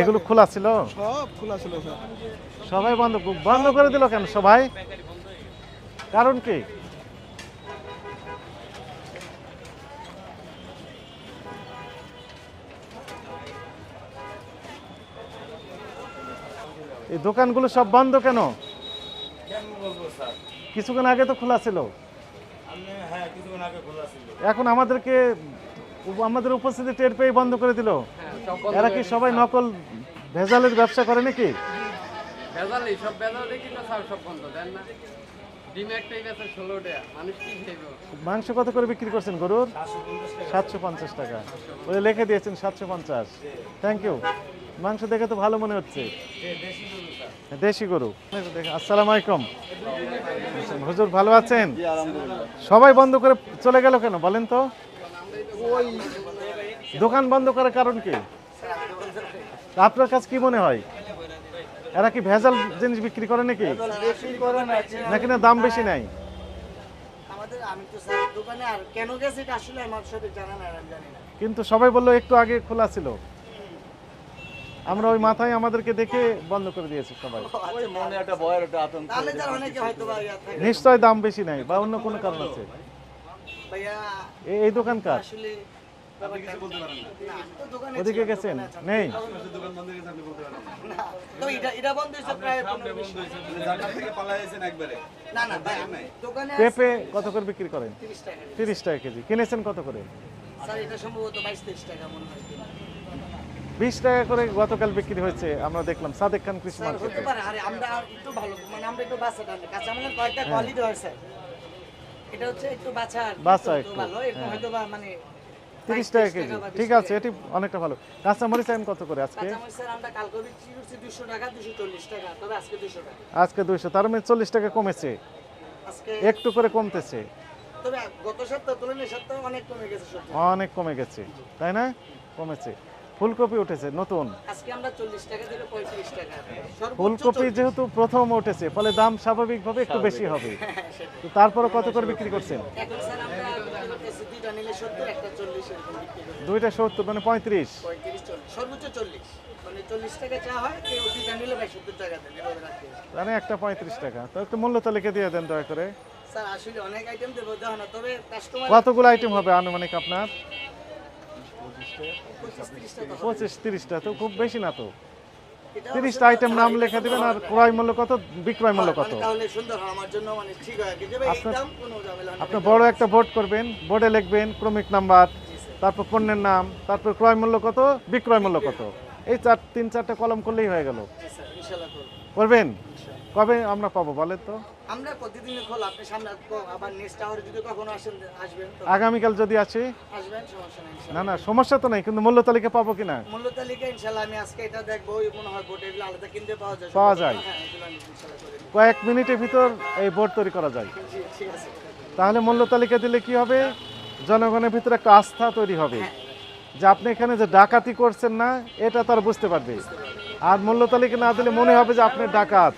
এগুলো খোলা ছিল? সব খোলা ছিল স্যার। সবাই বন্ধ বন্ধ করে দিল কেন সবাই? কারণ কি? এই দোকানগুলো সব বন্ধ কেন? কেমন বলব স্যার কিছুক্ষণ আগে তো খোলা ছিল। আমি হ্যাঁ কিছুক্ষণ আগে খোলা ছিল। এখন আমাদেরকে আমাদের উপস্থিতি টের পেয়ে বন্ধ করে দিল। এরা কি সবাই নকল ভেজালের ব্যবসা করে নাকি? সব ভেজাল সব বন্ধ দেন না। মাংস কত করে বিক্রি করছেন গরুর? সাতশো পঞ্চাশ টাকা। ওই লিখে দিয়েছেন সাতশো পঞ্চাশ। থ্যাংক ইউ মাংস দেখে তো ভালো মনে হচ্ছে। দেশি গরু আসসালামু আলাইকুম। হুজুর ভালো আছেন? সবাই বন্ধ করে চলে গেল কেন বলেন তো। দোকান বন্ধ করার কারণ কি? আপনার কাছে কি মনে হয়? এরা কি ভেজাল জিনিস বিক্রি করে নাকি? নাকি না দাম বেশি নাই? আমাদের আমি তো স্যার দোকানে আর কেন গেছে এটা আসলে আমার সাথে জানা নাই আমি জানি না। কিন্তু সবাই বলল একটু আগে খোলা ছিল। আমরা ওই মাথায় আমাদেরকে দেখে বন্ধ করে দিয়েছি সবাই। নিশ্চয় দাম বেশি নাই বা অন্য কোনো কারণ আছে। এই দোকানকার? ওদিকে গেছেন? নেই? পেঁপে কত করে বিক্রি করেন? তিরিশ টাকা কেজি। কিনেছেন কত করে? স্যার এটা সম্ভবত বাইশ তেইশ টাকা মনে হয় কিনা। বিশ টাকা করে গতকাল বিক্রি হয়েছে আমরা দেখলাম। সাদেক খান কৃষি স্যার মার্কেটে। আমরা একটু ভালো মানে আমরা একটু বাচ্চা কাঁচা মানে কয়েকটা। কোয়ালিটি হয় স্যার এটা হচ্ছে একটু বাচ্চা তো একটু, ভালো। এরকম হ্যাঁ। হয়তো মানে তিরিশ টাকা কেজি। ঠিক আছে এটি অনেকটা ভালো। কাঁচা মরিচ এখন কত করে আজকে? আমরা কালকে বিক্রি করছি দুশো টাকা দুশো চল্লিশ টাকা তবে আজকে দুশো টাকা। আজকে দুইশো তার মানে চল্লিশ টাকা কমেছে। আজকে একটু করে কমতেছে। তবে গত সপ্তাহ তুলনায় সপ্তাহ অনেক কমে গেছে অনেক কমে গেছে তাই না? কমেছে। ফুলকপি উঠেছে নতুন। আজকে আমরা চল্লিশ টাকা থেকে পঁয়ত্রিশ টাকা। ফুলকপি যেহেতু প্রথম উঠেছে ফলে দাম স্বাভাবিকভাবে একটু বেশি হবে। তো তারপরে কত করে বিক্রি করছেন? এখন স্যার দুইটা নিলে সত্তর একটা চল্লিশ এরকম বিক্রি করি। দুইটা সত্তর মানে পঁয়ত্রিশ। পঁয়ত্রিশ চল্লিশ সর্বোচ্চ চল্লিশ। মানে চল্লিশ টাকা চা হয় কেউ দুইটা নিলে ভাই সত্তর টাকা দেন এভাবে রাখতে মানে একটা পঁয়ত্রিশ টাকা। তো একটু মূল্য তালিকা দিয়ে দেন দয়া করে। স্যার আসলে অনেক আইটেম দেবো দেওয়া না তবে কাস্টমার কতগুলো আইটেম হবে আনুমানিক আপনার? পঁচিশ তিরিশটা তো খুব বেশি না তো। তিরিশটা আইটেম নাম লেখা দিবেন আর ক্রয় মূল্য কত বিক্রয় মূল্য কত? মানে মানে আপনার-। আপনি বড় একটা বোর্ড করবেন বোর্ডে লিখবেন ক্রমিক নাম্বার তারপর পণ্যের নাম তারপর ক্রয় মূল্য কত বিক্রয় মূল্য কত। এই চার তিন চারটা কলম করলেই হয়ে গেল। করবেন? কবে আমরা পাবো বলেন তো? আমরা প্রতিদিনই খোলা আপনি সামনে আবার নেক্সট আওয়ারে যদি কখনো আসেন আসবেন তো। আগামীকাল যদি আসি? আসবেন সমস্যা নেই না না সমস্যা তো নাই কিন্তু মূল্য তালিকা পাবো কিনা? মূল্য তালিকা ইনশাআল্লাহ আমি আজকে এটা দেখব ওই মনে হয় বোর্ড এগুলো আলাদা কিনতে পাওয়া যায়। পাওয়া যায়। হ্যাঁ। কয়েক মিনিটের ভিতর এই বোর্ড তৈরি করা যায়। তাহলে মূল্য তালিকা দিলে কি হবে? জনগণের ভিতরে একটা আস্থা তৈরি হবে। যে আপনি এখানে যে ডাকাতি করছেন না এটা তারা বুঝতে পারবে। আর মূল্য তালিকা না দিলে মনে হবে যে আপনি ডাকাত।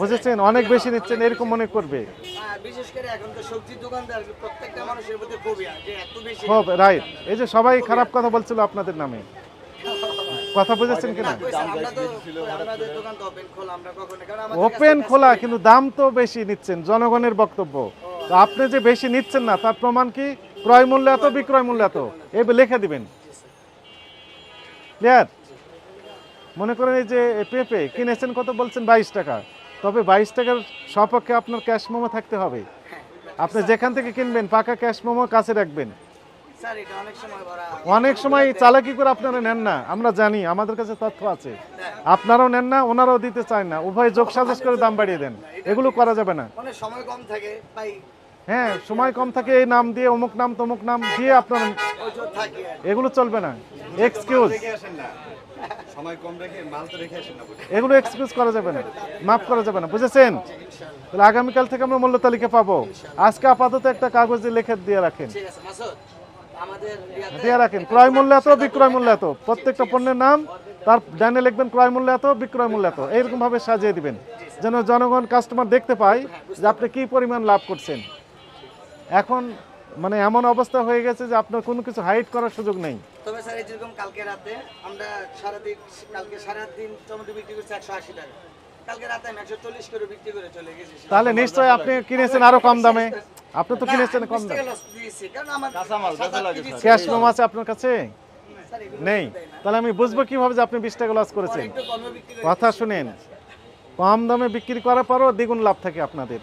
বুঝেছেন? অনেক বেশি নিচ্ছেন এরকম মনে করবে। আর বিশেষ করে এখন তো সবজি দোকানদার প্রত্যেকটা মানুষের মধ্যে খুবই যে এত বেশি। খুব রাইট এই যে সবাই খারাপ কথা বলছিল আপনাদের নামে। কথা বুঝেছেন কিনা? ওপেন খোলা কিন্তু দাম তো বেশি নিচ্ছেন জনগণের বক্তব্য। তো আপনি যে বেশি নিচ্ছেন না তার প্রমাণ কি? ক্রয় মূল্য এত বিক্রয় মূল্য এত। এই লিখে দিবেন। ক্লিয়ার মনে করেন এই যে পেঁপে কিনেছেন কত বলছেন বাইশ টাকা? তবে বাইশ টাকার সপক্ষে আপনার ক্যাশ মোমো থাকতে হবে। আপনি যেখান থেকে কিনবেন পাকা ক্যাশ মোমো কাছে রাখবেন। অনেক সময় চালাকি করে আপনারা নেন না আমরা জানি আমাদের কাছে তথ্য আছে। আপনারাও নেন না ওনারাও দিতে চায় না। উভয় যোগ সাজস করে দাম বাড়িয়ে দেন। এগুলো করা যাবে না। মানে সময় কম থাকে হ্যাঁ সময় কম থাকে এই নাম দিয়ে অমুক নাম তমুক নাম দিয়ে আপনার। এগুলো চলবে না। এক্সকিউজ এগুলো এক্সকিউজ করা যাবে না। মাফ করা যাবে না। বুঝেছেন? তাহলে আগামীকাল থেকে আমরা মূল্য তালিকা পাবো। আজকে আপাতত একটা কাগজে লিখে দিয়ে রাখেন। দিয়ে রাখেন। ক্রয় মূল্য এত বিক্রয় মূল্য এত। প্রত্যেকটা পণ্যের নাম তার ডানে লিখবেন ক্রয় মূল্য এত বিক্রয় মূল্য এত। এইরকম ভাবে সাজিয়ে দিবেন। যেন জনগণ কাস্টমার দেখতে পায় যে আপনি কি পরিমাণ লাভ করছেন। এখন মানে এমন অবস্থা হয়ে গেছে যে আপনার কোনো কিছু হাইড করার সুযোগ নেই। তবে স্যার এই যেরকম কালকে রাতে আমরা সারাদিন কালকে সারাদিন টমেটো বিক্রি করছি একশো আশি টাকা। কালকে রাতে আমি একশো চল্লিশ করে বিক্রি করে চলে গেছি। তাহলে নিশ্চয়ই আপনি কিনেছেন আরও কম দামে। আপনি তো কিনেছেন কম 20 দামে। ক্যাশ মেমো আছে আপনার কাছে? নেই। তাহলে আমি বুঝব কীভাবে যে আপনি বিশ টাকা লস করেছেন। কমে কথা শুনেন। কম দামে বিক্রি করার পরও দ্বিগুণ লাভ থাকে আপনাদের।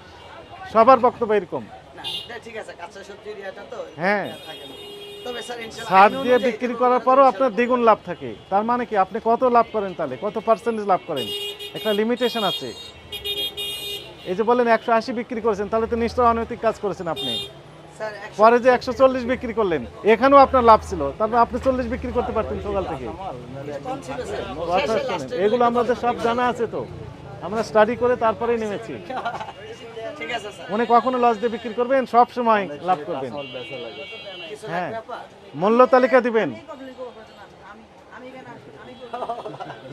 সবার বক্তব্য এরকম। হ্যাঁ। আইন দিয়ে বিক্রি করার পরও আপনার দ্বিগুণ লাভ থাকে। তার মানে কি আপনি কত লাভ করেন তাহলে? কত পার্সেন্টেজ লাভ করেন? একটা লিমিটেশন আছে। এই যে বলেন একশো আশি বিক্রি করেছেন তাহলে তো নিশ্চয় অনৈতিক কাজ করেছেন আপনি। একশো পরে যে একশো চল্লিশ বিক্রি করলেন এখানেও আপনার লাভ ছিল। তারপর আপনি চল্লিশ বিক্রি করতে পারতেন সকাল থেকে। এগুলো আমাদের সব জানা আছে তো। আমরা স্টাডি করে তারপরেই নেমেছি। ঠিক আছে স্যার উনি কখনো লস দিয়ে বিক্রি করবেন? সব সময় লাভ করবেন। হ্যাঁ। মূল্য তালিকা দিবেন।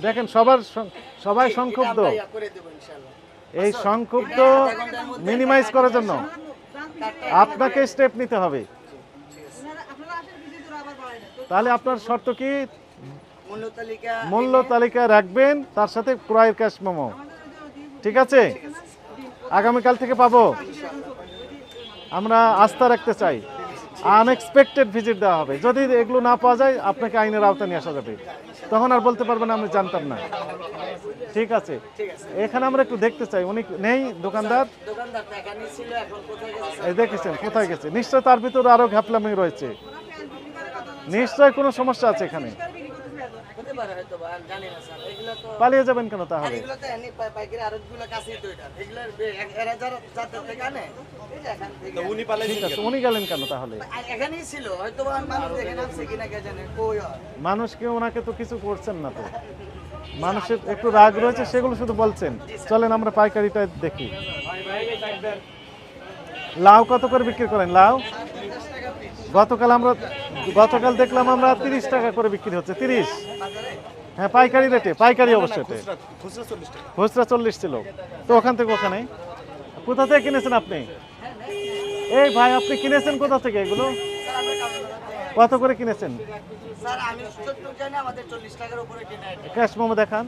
দেখেন সবার সবাই এটা সংক্ষুব্ধ। আমরা করে দেবো ইনশাআল্লাহ এই সংক্ষুব্ধ মিনিমাইজ করার জন্য আপনাকে স্টেপ নিতে হবে। তাহলে আপনার শর্ত কি? মূল্য তালিকা মূল্য তালিকা রাখবেন তার সাথে ক্রয়ের ক্যাশ মেমো। ঠিক আছে? আগামীকাল থেকে পাবো। আমরা আস্থা রাখতে চাই। আনএক্সপেক্টেড ভিজিট দেওয়া হবে। যদি এগুলো না পাওয়া যায়, আপনাকে আইনের আওতা নিয়ে আসা যাবে। তখন আর বলতে পারবেন আমি জানতাম না। ঠিক আছে? এখানে আমরা একটু দেখতে চাই। উনি নেই, দোকানদার? দেখেছেন, কোথায় গেছে? নিশ্চয় তার ভিতরে আরও ঘাপলামি রয়েছে। নিশ্চয় কোনো সমস্যা আছে এখানে? পারে হয়তো বা, জানি না স্যার এগুলো তো পালিয়ে যাবেন কেন তাহলে? এগুলো তো এমনি পাইকারি আড়তগুলো কাছেই তো এটা। এগুলোর এরা যারা যাদের থেকে আনে এই যে এখান থেকে। উনি পালাইছেন ঠিক আছে উনি গেলেন কেন তাহলে? এখানেই ছিল হয়তো বা মানুষ দেখে নামছে কিনা কে জানে কই মানুষকে ওনাকে তো কিছু করছেন না তো? মানুষের একটু রাগ রয়েছে সেগুলো শুধু বলছেন। চলেন আমরা পাইকারিটা দেখি। লাউ কত করে বিক্রি করেন? লাউ? গতকাল আমরা গতকাল দেখলাম আমরা তিরিশ টাকা করে বিক্রি হচ্ছে তিরিশ। হ্যাঁ পাইকারি রেটে পাইকারি অবশ্যই খুচরা চল্লিশ ছিল। তো ওখান থেকে ওখানে। কোথা থেকে কিনেছেন আপনি? এই ভাই আপনি কিনেছেন কোথা থেকে এগুলো? কত করে কিনেছেন? স্যার আমি যতটুকু জানি আমাদের চল্লিশ টাকার উপরে কেনা এটা। ক্যাশ মোমো দেখান।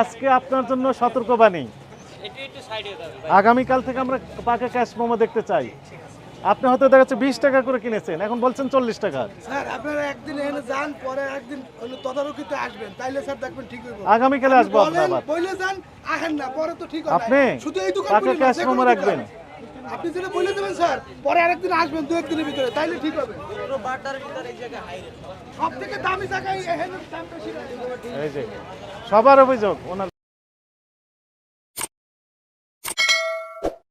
আজকে আপনার জন্য সতর্কবাণী। আগামীকাল থেকে আমরা পাকা ক্যাশ মোমো দেখতে চাই। আপনি হয়তো দেখা যাচ্ছে বিশ টাকা করে কিনেছেন এখন বলছেন চল্লিশ টাকা। স্যার আপনারা একদিন এখানে যান পরে একদিন তদারকিতে আসবেন তাইলে স্যার দেখবেন ঠিক হইব। আগামীকালে আসব বলে যান না পরে তো ঠিক হবে। আপনি শুধু এই দোকান পাকা ক্যাশ রাখবেন? আপনি যেটা বলে দেবেন স্যার পরে আরেকদিন আসবেন দু একদিনের ভিতরে তাইলে ঠিক হবে। সব থেকে দামি জায়গায় এখানে দাম বেশি এই যে সবার অভিযোগ ওনার